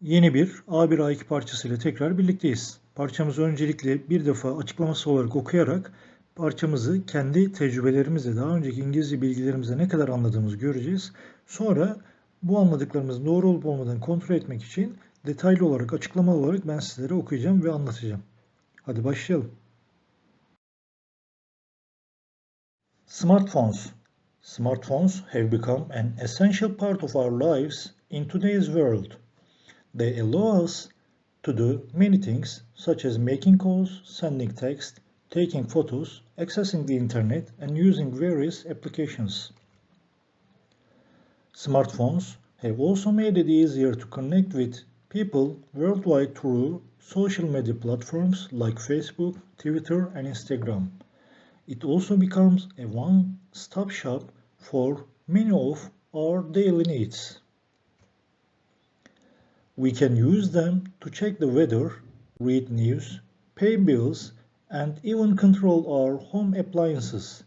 Yeni bir A1 A2 parçasıyla tekrar birlikteyiz. Parçamızı öncelikle bir defa açıklaması olarak okuyarak parçamızı kendi tecrübelerimizle, daha önceki İngilizce bilgilerimizle ne kadar anladığımızı göreceğiz. Sonra bu anladıklarımızın doğru olup olmadığını kontrol etmek için detaylı olarak, açıklamalı olarak ben sizlere okuyacağım ve anlatacağım. Hadi başlayalım. Smartphones. Smartphones have become an essential part of our lives in today's world. They allow us to do many things such as making calls, sending text, taking photos, accessing the internet, and using various applications. Smartphones have also made it easier to connect with people worldwide through social media platforms like Facebook, Twitter, and Instagram. It also becomes a one stop shop for many of our daily needs. We can use them to check the weather, read news, pay bills, and even control our home appliances.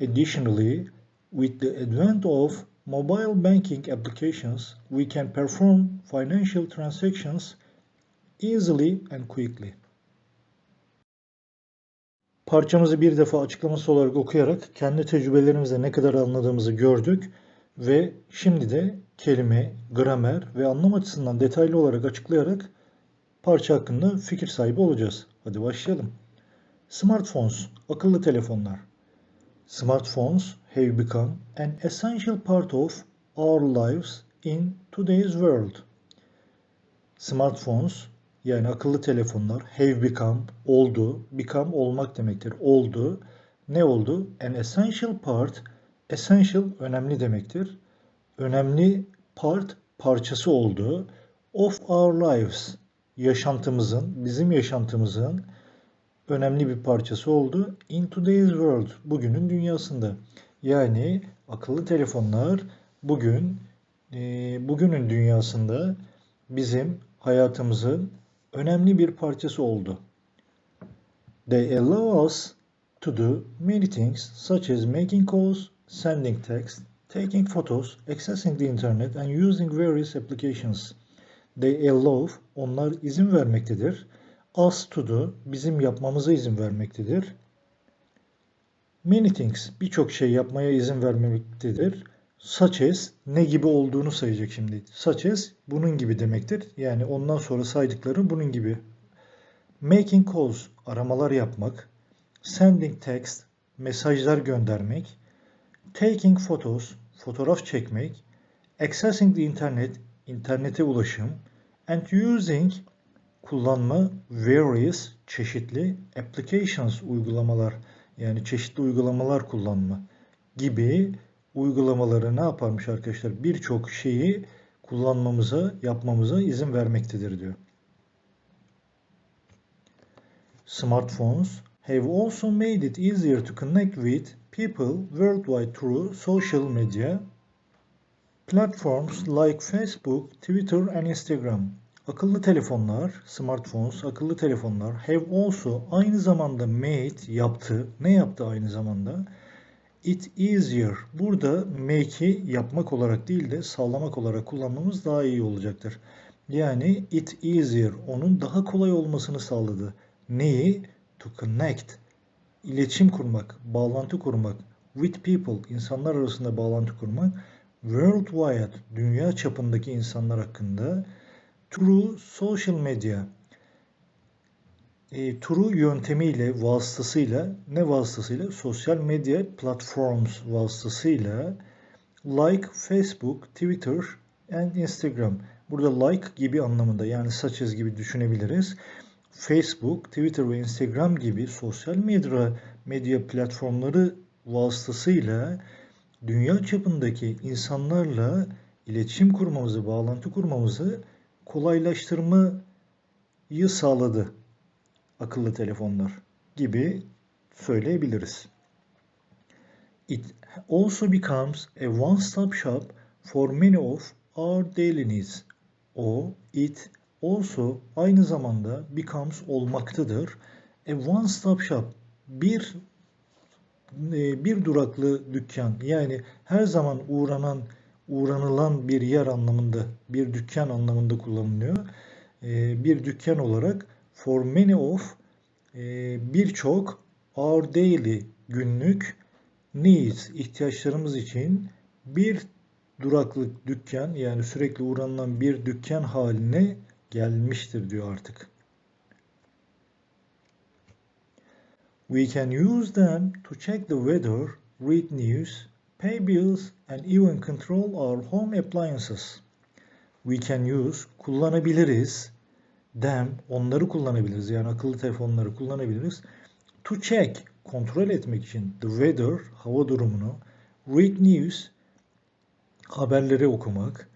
Additionally, with the advent of mobile banking applications, we can perform financial transactions easily and quickly. Parçamızı bir defa açıklaması olarak okuyarak kendi tecrübelerimizle ne kadar anladığımızı gördük ve şimdi de kelime, gramer ve anlam açısından detaylı olarak açıklayarak parça hakkında fikir sahibi olacağız. Hadi başlayalım. Smartphones, akıllı telefonlar. Smartphones have become an essential part of our lives in today's world. Smartphones yani akıllı telefonlar have become oldu, become olmak demektir. Oldu. Ne oldu? An essential part, essential önemli demektir. Önemli part parçası oldu. Of our lives yaşantımızın, bizim yaşantımızın önemli bir parçası oldu. In today's world, bugünün dünyasında. Yani akıllı telefonlar bugün e, bugünün dünyasında bizim hayatımızın önemli bir parçası oldu. They allow us to do many things such as making calls, sending text, taking photos, accessing the internet and using various applications. They allow, onlar izin vermektedir. Us to do, bizim yapmamıza izin vermektedir. Many things, birçok şey yapmaya izin vermektedir. Such as, ne gibi olduğunu sayacak şimdi. Such as, bunun gibi demektir. Yani ondan sonra saydıkları bunun gibi. Making calls, aramalar yapmak. Sending text, mesajlar göndermek. Taking photos, fotoğraf çekmek. Accessing the internet, internete ulaşım. And using, kullanma, various, çeşitli applications, uygulamalar. Yani çeşitli uygulamalar kullanma gibi uygulamaları ne yaparmış arkadaşlar? Birçok şeyi kullanmamıza, yapmamıza izin vermektedir diyor. Smartphones have also made it easier to connect with people worldwide through social media platforms like Facebook, Twitter and Instagram. Akıllı telefonlar, smartphones, akıllı telefonlar have also aynı zamanda made yaptı. Ne yaptı aynı zamanda? It easier. Burada make'i yapmak olarak değil de sağlamak olarak kullanmamız daha iyi olacaktır. Yani it easier. Onun daha kolay olmasını sağladı. Neyi? To connect. İletişim kurmak, bağlantı kurmak. With people. insanlar arasında bağlantı kurmak. Worldwide. Dünya çapındaki insanlar hakkında. Through social media e, turu yöntemiyle, vasıtasıyla, ne vasıtasıyla? Sosyal medya platforms vasıtasıyla like Facebook, Twitter and Instagram. Burada like gibi anlamında yani as gibi düşünebiliriz. Facebook, Twitter ve Instagram gibi sosyal medya medya platformları vasıtasıyla dünya çapındaki insanlarla iletişim kurmamızı, bağlantı kurmamızı kolaylaştırmayı sağladı akıllı telefonlar gibi söyleyebiliriz. It also becomes a one-stop shop for many of our daily needs. O, it also aynı zamanda becomes olmaktadır. A one-stop shop bir e, bir duraklı dükkan yani her zaman uğranan uğranılan bir yer anlamında, bir dükkan anlamında kullanılıyor. E, bir dükkan olarak for many of e, birçok our daily günlük needs ihtiyaçlarımız için bir duraklık dükkan yani sürekli uğranılan bir dükkan haline gelmiştir diyor artık. We can use them to check the weather, read news, pay bills and even control our home appliances. We can use kullanabiliriz. Them onları kullanabiliriz. Yani akıllı telefonları kullanabiliriz. To check kontrol etmek için the weather hava durumunu, read news haberleri okumak,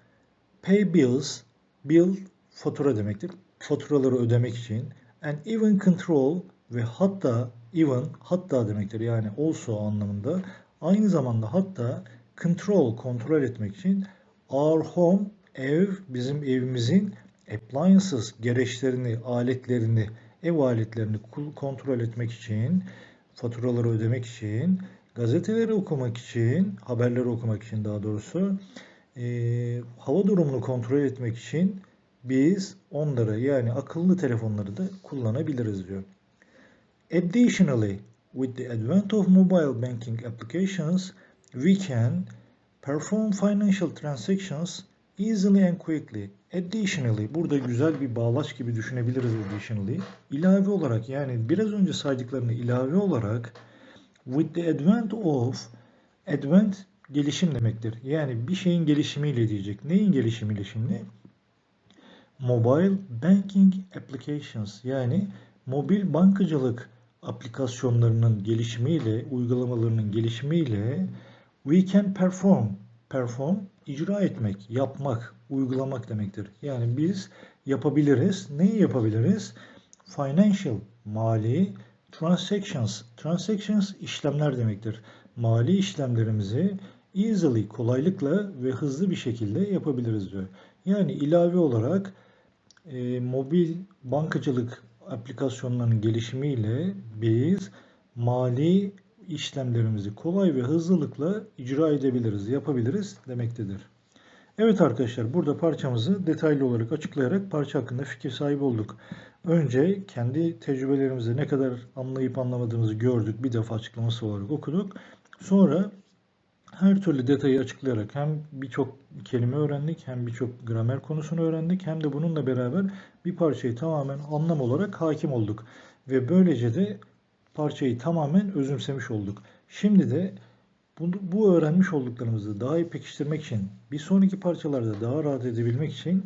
pay bills bill fatura demektir. Faturaları ödemek için and even control ve hatta even hatta demektir. Yani also anlamında. Aynı zamanda hatta control kontrol etmek için our home ev bizim evimizin appliances gereçlerini, aletlerini, ev aletlerini kontrol etmek için, faturaları ödemek için, gazeteleri okumak için, haberleri okumak için daha doğrusu, e, hava durumunu kontrol etmek için biz onları yani akıllı telefonları da kullanabiliriz diyor. Additionally, with the advent of mobile banking applications, we can perform financial transactions easily and quickly. Additionally, burada güzel bir bağlaç gibi düşünebiliriz additionally. İlave olarak yani biraz önce saydıklarını ilave olarak with the advent of advent gelişim demektir. Yani bir şeyin gelişimiyle diyecek. Neyin gelişimiyle şimdi? Mobile banking applications yani mobil bankacılık aplikasyonlarının gelişimiyle, uygulamalarının gelişimiyle we can perform, perform icra etmek, yapmak, uygulamak demektir. Yani biz yapabiliriz. Neyi yapabiliriz? Financial, mali, transactions, transactions işlemler demektir. Mali işlemlerimizi easily, kolaylıkla ve hızlı bir şekilde yapabiliriz diyor. Yani ilave olarak e, mobil bankacılık aplikasyonlarının gelişimiyle biz mali işlemlerimizi kolay ve hızlılıkla icra edebiliriz, yapabiliriz demektedir. Evet arkadaşlar burada parçamızı detaylı olarak açıklayarak parça hakkında fikir sahibi olduk. Önce kendi tecrübelerimizi ne kadar anlayıp anlamadığımızı gördük. Bir defa açıklaması olarak okuduk. Sonra her türlü detayı açıklayarak hem birçok kelime öğrendik hem birçok gramer konusunu öğrendik hem de bununla beraber bir parçayı tamamen anlam olarak hakim olduk. Ve böylece de parçayı tamamen özümsemiş olduk. Şimdi de bu, öğrenmiş olduklarımızı daha iyi pekiştirmek için, bir sonraki parçalarda daha rahat edebilmek için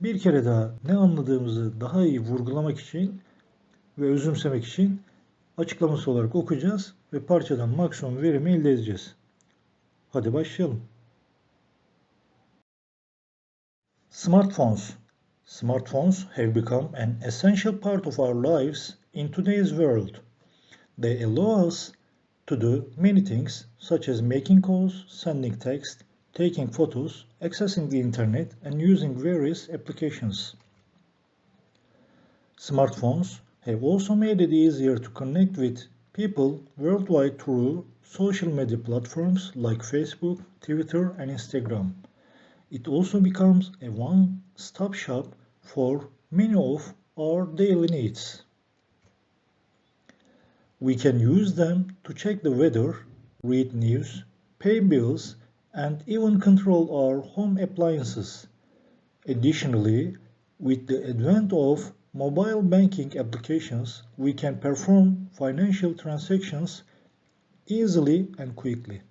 bir kere daha ne anladığımızı daha iyi vurgulamak için ve özümsemek için açıklaması olarak okuyacağız ve parçadan maksimum verimi elde edeceğiz. Hadi başlayalım. Smartphones. Smartphones have become an essential part of our lives in today's world. They allow us to do many things such as making calls, sending text, taking photos, accessing the internet and using various applications. Smartphones have also made it easier to connect with people worldwide through social media platforms like Facebook, Twitter, and Instagram. It also becomes a one stop shop for many of our daily needs. We can use them to check the weather, read news, pay bills, and even control our home appliances. Additionally, with the advent of mobile banking applications, we can perform financial transactions easily and quickly.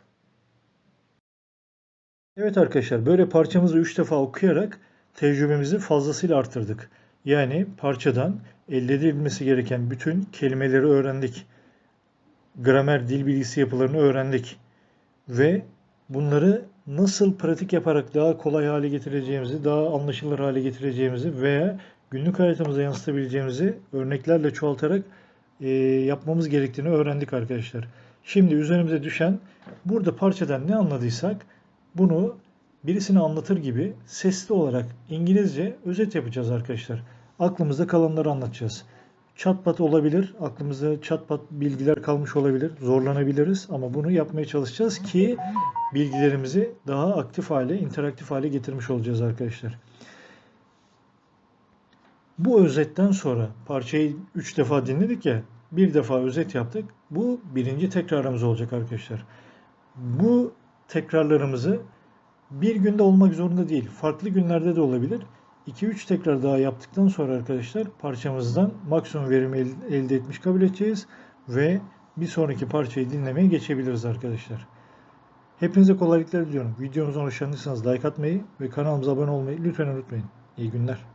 Evet arkadaşlar böyle parçamızı 3 defa okuyarak tecrübemizi fazlasıyla arttırdık. Yani parçadan elde edilmesi gereken bütün kelimeleri öğrendik. Gramer, dil bilgisi yapılarını öğrendik. Ve bunları nasıl pratik yaparak daha kolay hale getireceğimizi, daha anlaşılır hale getireceğimizi veya günlük hayatımıza yansıtabileceğimizi örneklerle çoğaltarak e, yapmamız gerektiğini öğrendik arkadaşlar. Şimdi üzerimize düşen burada parçadan ne anladıysak bunu birisine anlatır gibi sesli olarak İngilizce özet yapacağız arkadaşlar. Aklımızda kalanları anlatacağız. Chatbot olabilir. Aklımızda chatbot bilgiler kalmış olabilir. Zorlanabiliriz ama bunu yapmaya çalışacağız ki bilgilerimizi daha aktif hale, interaktif hale getirmiş olacağız arkadaşlar. Bu özetten sonra parçayı 3 defa dinledik ya. Bir defa özet yaptık. Bu birinci tekrarımız olacak arkadaşlar. Bu tekrarlarımızı bir günde olmak zorunda değil. Farklı günlerde de olabilir. 2-3 tekrar daha yaptıktan sonra arkadaşlar parçamızdan maksimum verimi el- elde etmiş kabul edeceğiz ve bir sonraki parçayı dinlemeye geçebiliriz arkadaşlar. Hepinize kolaylıklar diliyorum. Videomuza hoşlandıysanız like atmayı ve kanalımıza abone olmayı lütfen unutmayın. İyi günler.